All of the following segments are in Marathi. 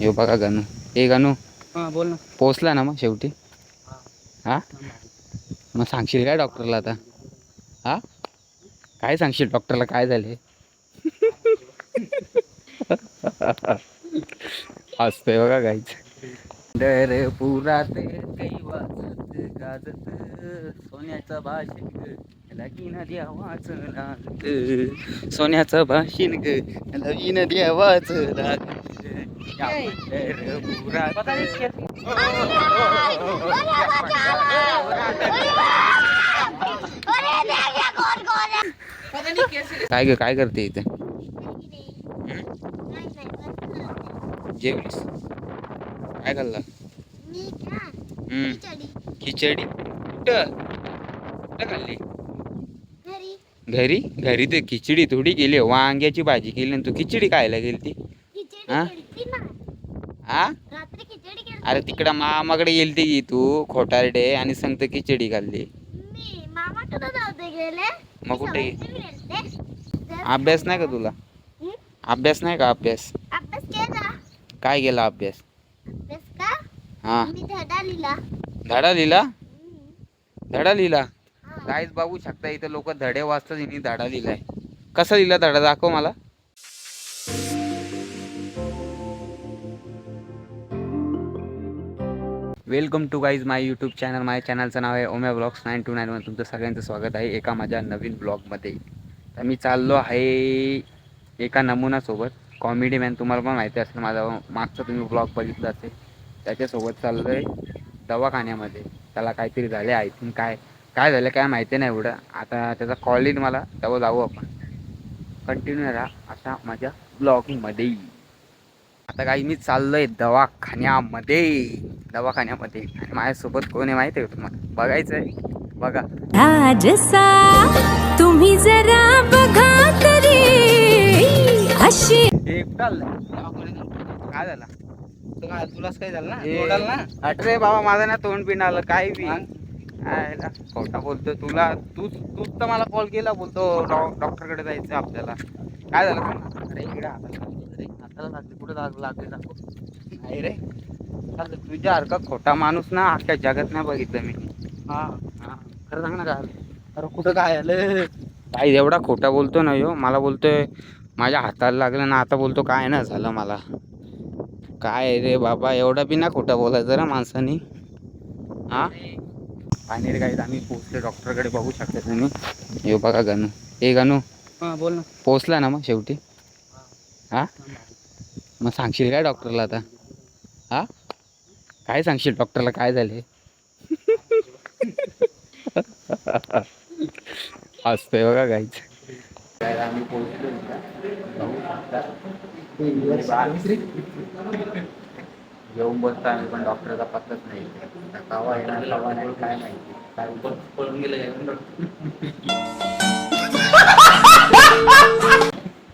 यो बघा गणू. ए गणू हा बोल ना. पोचला ना मग शेवटी? हा. मग सांगशील काय डॉक्टरला आता? हा? काय सांगशील डॉक्टरला? काय झाले हसतोय बघा काहीच डर पुरात काही वाजत गाजत. सोन्याचा भाषिक लगीन द्यावाच लागत. सोन्याचं भाषिक लगीन द्यावाच लागत. या पंढरपुरात काय ग काय करते इथे? जेवलीस? काय खाल्ला? हम्म. खिचडी. कुठं? कुठं खाल्ली? घरी. घरी? तर खिचडी थोडी केली वांग्याची भाजी केली आणि तू खिचडी खायला गेली ती हा? हा अरे तिकडं मामाकडे गेलती की तू खोटारडे आणि सांगतो खिचडी खाल्ली. गेले? मग कुठे? अभ्यास नाही का तुला? अभ्यास नाही का अभ्यास? काय केला अभ्यास? अभ्यास का हा. मी धडा लिहिला. धडा लिहिला. धडा लिहिला. काहीच बघू शकता इथं लोक धडे वाचतात यांनी धडा लिहिलाय. कसा लिहिला धडा? दाखव मला. Welcome to guys my YouTube channel माझ्या चॅनलचं नाव आहे ओम्या ब्लॉग्स नाईन टू नाईनमध्ये तुमचं सगळ्यांचं स्वागत आहे एका माझ्या नवीन ब्लॉगमध्ये तर मी चाललो आहे एका नमुनासोबत. कॉमेडी मॅन तुम्हाला पण माहिती असेल माझा मागचा तुम्ही ब्लॉग बघितला असेल. त्याच्यासोबत चाललो आहे दवाखान्यामध्ये. त्याला काहीतरी झाले आय थिंक काय काय झालं काय माहिती नाही एवढं. आता त्याचा कॉल येईल मला तेव्हा जाऊ आपण. कंटिन्यू राहा आता माझ्या ब्लॉगिंगमध्ये आता काही मी चाललोय दवाखान्यामध्ये. दवाखान्यामध्ये. आणि माझ्यासोबत कोण आहे माहिती आहे तुम्हाला? बघायचं आहे बघा तुम्ही जरा काय झालं? काय तुलाच काय झालं ना? तोंडाला ना? अरे बाबा माझं ना तोंड पिण आलं काय बी? आयला, खोटा बोलतो तुला. तूच तूच तर मला कॉल केला बोलतो डॉक्टरकडे जायचं आपल्याला. काय झालं ना. अरे इकडे हाताला लागली कुठं लाग लागली दाखव. नाही रे. चालतं, तुझ्यासारखा खोटा माणूस ना अख्ख्या जगात नाही बघितलं मी. हा. हा, खरं सांग ना काय? अरे कुठं काय आलं? काय एवढा खोटा बोलतो ना यो. मला बोलतोय माझ्या हाताला लागलं ना आता बोलतो काय ना झालं मला. काय रे बाबा एवढा बी ना खोटा बोलायचं रे माणसानी. हा? फायनली काही आम्ही पोहोचले डॉक्टरकडे बघू शकता तुम्ही. हे बघा गणू. ए गणू हा बोल ना. पोहोचला ना मग शेवटी? हा? मग सांगशील काय डॉक्टरला आता? हा? काय सांगशील डॉक्टरला? काय झाले? हसतोय बघा काहीच आम्ही पोहोचलो येऊन बसता आम्ही पण डॉक्टरचा पत्ताच नाही कवा येणार कवा नाही काय माहिती. काय पळून गेलं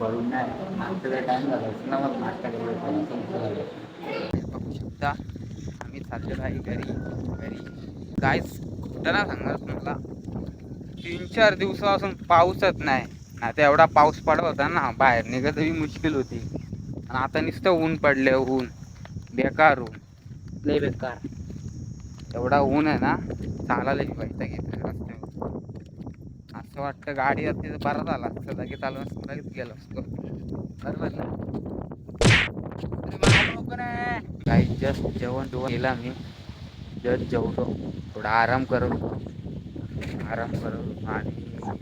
पळून नाही. नाश्त्याचा टाइम झाला? ना मग नाश्ता करायला बघू शकता आम्ही चाललेलो आहे घरी. घरी. काहीच कुठं ना सांगणार तुम्हाला. तीन चार दिवसापासून पाऊसच नाही. ना तर एवढा पाऊस पडत होता ना बाहेर निघतही मुश्किल होती. आणि आता नुसतं ऊन पडले ऊन. बेकार ऊन. लय बेकार. एवढा ऊन आहे ना चालायला पाहिजे घेतलं रस्त्यावर. असं वाटतं गाडी असते तर बरं झाला असतं लगेच आलो असतो लगेच गेलो असतो. बरोबर ना. काही जस्ट जेवण जेवण केलं मी जस्ट जेवलो. थोडा आराम करत आराम करत आणि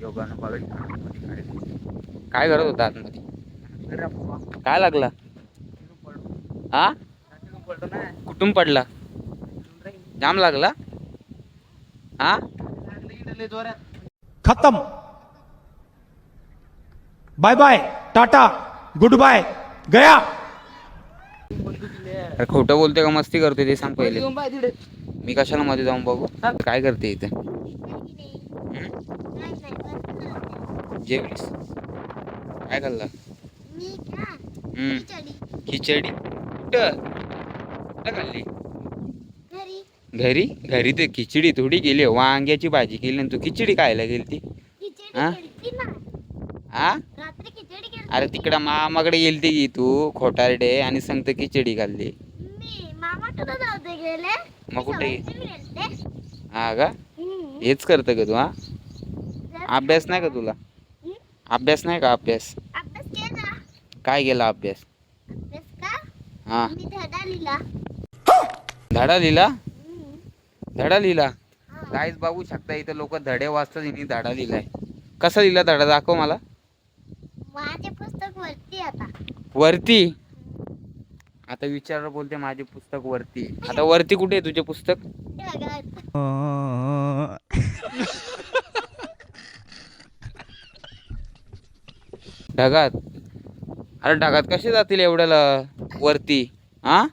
योगानं बघायचं काय करत होता आतमध्ये? काय लागला? हा? कुठून पडला? जाम लागला? हा? खत्म. Bye bye Tata goodbye गया. अरे खोटं बोलते का? मस्ती करते ते सांग पहिले. मी कशाला मध्ये जाऊन बघू? काय करते इथे. जेवलीस? काय खाल्ला? खिचडी. कुठं? खाल्ली? घरी. घरी तर खिचडी थोडी केली. वांग्याची भाजी केली आणि तू खिचडी खायला गेली ती हा? हा? अरे तिकडं मामाकडे गेलती की तू खोटारडे आणि सांगते खिचडी खाल्ली. गेले. मग कुठे. हा का. हेच करतं का तू हा? अभ्यास नाही का तुला. अभ्यास नाही का अभ्यास? अभ्यास केला. काय केला अभ्यास? हा. मी धडा लिहिला. धडा लिहिला? हम्म. धडा लिहिला? हा. काहीच बघू शकता इथं लोक धडे वाचतात हिने धडा लिहिलाय. कसा लिहिला धडा? दाखव मला. माझे पुस्तक वरती आता. वरती? आता विचार बोलते माझे पुस्तक वरती. आता वरती कुठे आहे तुझे पुस्तक हे बघा. ढगात? अरे ढगात कसे जातील एवढ्याला? वरती? हा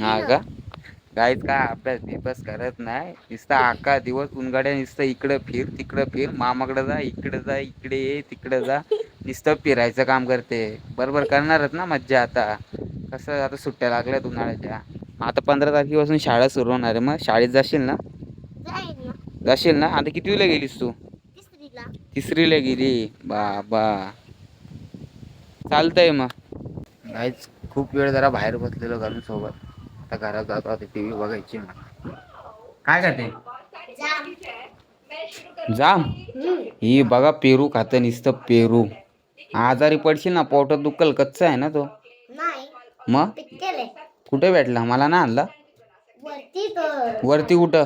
हा का? काहीच काय अभ्यास बिभ्यास करत नाही. नुसतं अख्खा दिवस उनगाड्या नुसतं इकडं फिर तिकडं फिर. मामाकडे जा इकडे जा इकडे ये तिकडे जा. नुसतं फिरायचं काम करते. बरोबर करणारच ना मज्जा आता. कसं आता सुट्ट्या लागल्यात उन्हाळ्याच्या. आता पंधरा तारखेपासून शाळा सुरू होणार आहे. मग शाळेत जाशील ना. जाशील ना? आता कितवीला गेलीस तू? तिसरीला गेली बाबा. चालतंय मग. काहीच खूप वेळ जरा बाहेर बसलेलो घरून सोबत आता घरात जातो आता टी व्ही बघायची मला काय करते जाम. ही बघा पेरू खातं नुसतं पेरू. आजारी पडशील ना पोटात दुखल कच्चा आहे ना तो. नाही. मग? कुठे भेटला? मला ना आणला. वरती तो वरती कुठं?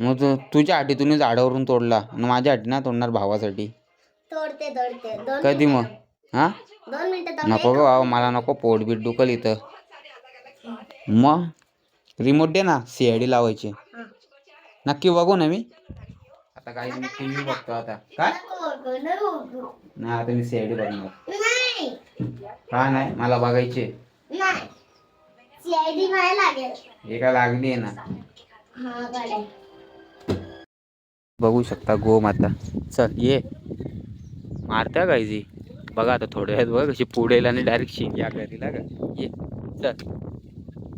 मग तू तुझ्या हाटी तुम्ही झाडावरून तोडला आणि माझ्या हाटी ना तोडणार भावासाठी. तोडते तोडते. दोन कधी मग? हा? दोन मिनिटं नको ग बाबा मला नको पोट बीट दुखल इथं. मग? रिमोट दे ना सी आय डी लावायची. नक्की बघू ना मी. आता काही मी टी व्ही बघतो आता. काय? नाही आता मी सी आय डी बघणार. नाही. का नाही मला बघायचे नाही. सीआयडी व्हायला लागेल. हे काय लागली आहे ना. हा बघू शकता गोमाता. चल ये. मारत्या काय जी बघा आता थोड्या वेळात बघा कशी पुढे आणि डायरेक्ट शिंग या घरी का ये चल.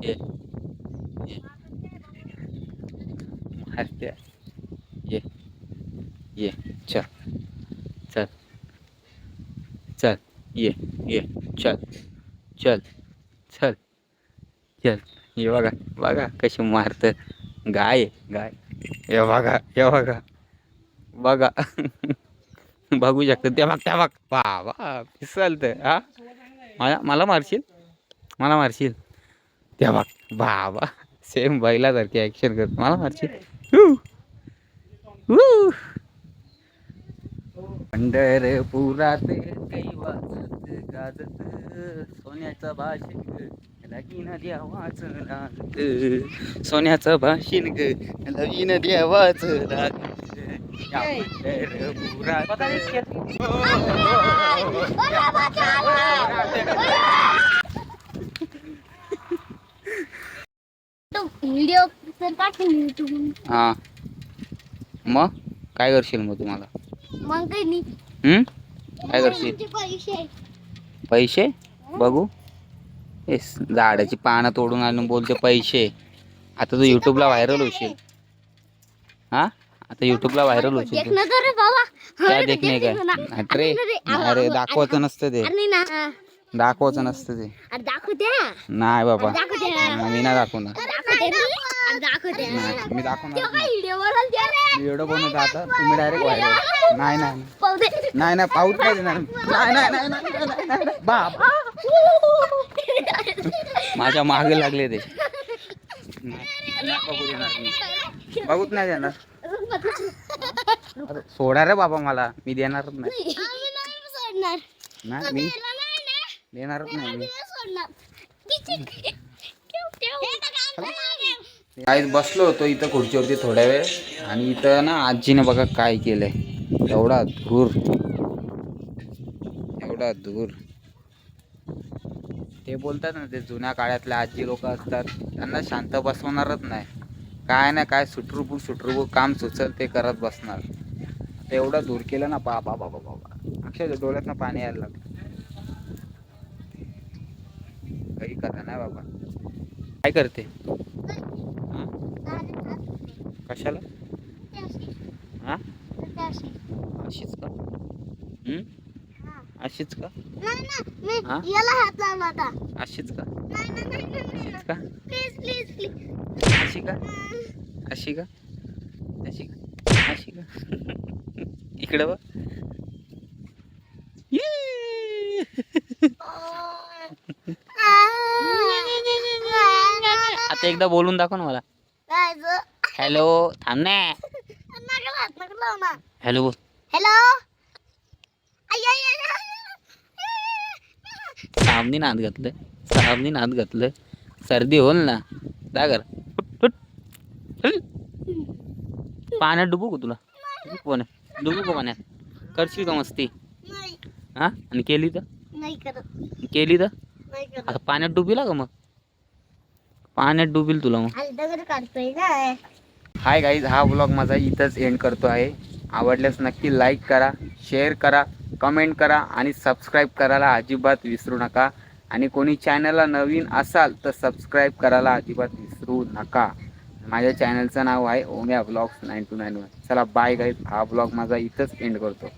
ये. ये. मारत्या. ये. ये. चल. चल. चल. ये. ये. चल. चल. चल. चल. ये बघा. बघा कशी मारतं गाय गाय. हे बघा हे बघा. बघा. बघू शकतं. त्या बघ त्या बघ. वा वा फिसलत हा? मला मला मारशील? मला मारशील? त्या बघ. वा सेम बैलासारखी ॲक्शन करतो. मला मारशील? पंढरपुरात काही वाजत गाजत सोन्याचं भाषण ग. लगीन देवाच लागत सोन्याचं भाषण ग. लगीन देवाच लागत व्हिडिओ युट्यूब हा. मग? काय करशील मग तुम्हाला? मग काही नाही. हम्म? काय करशील? तुमचे पैसे पैसे? बघू. एस झाडाची पानं तोडून आणून बोलते पैसे. आता तू युट्यूबला व्हायरल होशील. हा? आता युट्यूबला व्हायरल होशील देख तू ना तर रे बाबा काय देख नाही काय अरे अरे दाखवायचं नसतं ते ना दाखवायचं नसतं ते नाही बाबा मी नाही दाखवणार मी दाखवणार. व्हिडिओ बनवतो आता तुम्ही डायरेक्ट व्हायरल नाही नाही नाही नाही पाऊस नाही देणार. बाप माझ्या मागे लागले ते नाही नाही देणार अरे सोडा रे बाबा मला. मी देणारच नाही. आम्ही नाही सोडणार. मी त्याला नाही ना. देणारच नाही मी. नाही सोडणार. किती- ठेव, ठेव. हे तर काय नाही. काहीच बसलो होतो इथं खुर्चीवरती थोड्या वेळ. आणि इथं ना आजीने बघा काय केलंय. एवढा धूर. एवढा धूर. ते बोलतात ना ते जुन्या काळातल्या आजी लोक असतात. त्यांना शांत बसवणारच नाही. काय ना काय सुटरूबू सुटरूबू काम सुचल ते करत बसणार. आता एवढा धूर केलं ना बाबा बाबा बाबा अक्षरशः डोळ्यातनं पाणी यायला लागलं. काही कथा नाही बाबा. काय करते? कशाला? हा? अशी अशीच का. अशीच का? अशीच का? अशी का? अशी का? अशी का? अशी का? इकडे बघ. आता एकदा बोलून दाखव ना मला. हॅलो थांब ना. हॅलो बोल. हॅलो सामनी नात घातलं. सामनी नात घातलं. सर्दी होल ना. दागर पाण्यात डुबू का तुला? डुबू पण डुबू का पाण्यात? करशील का मस्ती? हा? आणि केली तर? केली तर? आता पाण्यात डुबीला का मग? पाण्यात डुबील तुला मग. हाय गाईज हा ब्लॉग माझा इथंच एंड करतो आहे. आवडल्यास नक्की लाईक करा शेअर करा कमेंट करा आणि सबस्क्राईब करायला अजिबात विसरू नका. आणि कोणी चॅनलला नवीन असाल तर सबस्क्राईब करायला अजिबात विसरू नका. माझ्या चॅनलचं नाव आहे Omya blogs nine two nine one चला बाय गाईज हा ब्लॉग माझा इथंच एंड करतो.